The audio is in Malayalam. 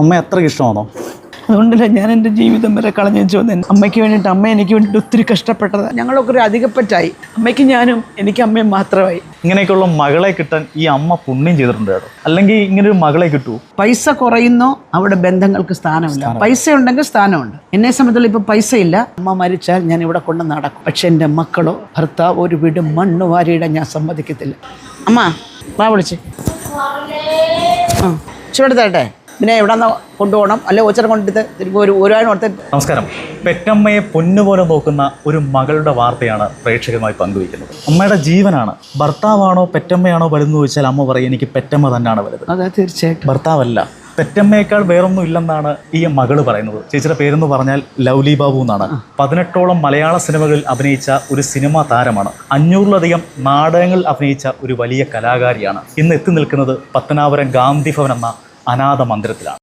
അമ്മ എത്ര ഇഷ്ടമാണോ? അതുകൊണ്ടല്ല ഞാൻ എന്റെ ജീവിതം വരെ കളഞ്ഞു ചോദ്യം അമ്മയ്ക്ക് വേണ്ടിയിട്ട് അമ്മ എനിക്ക് വേണ്ടിയിട്ട് ഒത്തിരി കഷ്ടപ്പെട്ടതാണ് ഞങ്ങളൊക്കെ ഒരു അധികപ്പറ്റായി. അമ്മയ്ക്ക് ഞാനും എനിക്ക് അമ്മയും മാത്രമായി. ഇങ്ങനെയൊക്കെയുള്ള മകളെ കിട്ടാൻ ഈ അമ്മ പുണ്യം ചെയ്തിട്ടുണ്ട് കേട്ടോ. അല്ലെങ്കിൽ ഇങ്ങനെ ഒരു മകളെ കിട്ടൂ പൈസ കുറയുന്നോ അവിടെ ബന്ധങ്ങൾക്ക് സ്ഥാനമില്ല. പൈസ ഉണ്ടെങ്കിൽ സ്ഥാനമുണ്ട്. എന്നെ സംബന്ധിച്ചുള്ള ഇപ്പോൾ പൈസ ഇല്ല അമ്മ മരിച്ചാൽ ഞാൻ ഇവിടെ കൊണ്ട് നടക്കും. പക്ഷെ എന്റെ മക്കളോ ഭർത്താവ് ഒരു വീട് മണ്ണ് വാരിയിടാൻ ഞാൻ സമ്മതിക്കത്തില്ല. അമ്മ വാ വിളിച്ച്. ആ ചൂട് തരട്ടെ? പിന്നെ എവിടെ നിന്ന് കൊണ്ടുപോകണം? അല്ലെ ഓച്ചറ കൊണ്ടിട്ട് ഒരു ഒരുവാൻ നമസ്കാരം. പെറ്റമ്മയെ പൊന്നുപോലെ നോക്കുന്ന ഒരു മകളുടെ വാർത്തയാണ് പ്രേക്ഷകരുമായി പങ്കുവയ്ക്കുന്നത്. അമ്മയുടെ ജീവനാണ്. ഭർത്താവാണോ പെറ്റമ്മയാണോ വലുതെന്ന് ചോദിച്ചാൽ അമ്മ പറയും എനിക്ക് പെറ്റമ്മ തന്നെയാണ് വലുത്. അതെ തീർച്ചയായിട്ടും. ഭർത്താവല്ല. പെറ്റമ്മയേക്കാൾ വേറൊന്നും ഇല്ലെന്നാണ് ഈ മകൾ പറയുന്നത്. ചേച്ചിയുടെ പേരെന്ന് പറഞ്ഞാൽ ലൗലി ബാബു എന്നാണ്. പതിനെട്ടോളം മലയാള സിനിമകളിൽ അഭിനയിച്ച ഒരു സിനിമാ താരമാണ്. അഞ്ഞൂറിലധികം നാടകങ്ങളിൽ അഭിനയിച്ച ഒരു വലിയ കലാകാരിയാണ്. ഇന്ന് എത്തി നിൽക്കുന്നത് പത്തനാപുരം ഗാന്ധി ഭവൻ എന്ന അനാഥ മന്ദിരത്തിലാണ്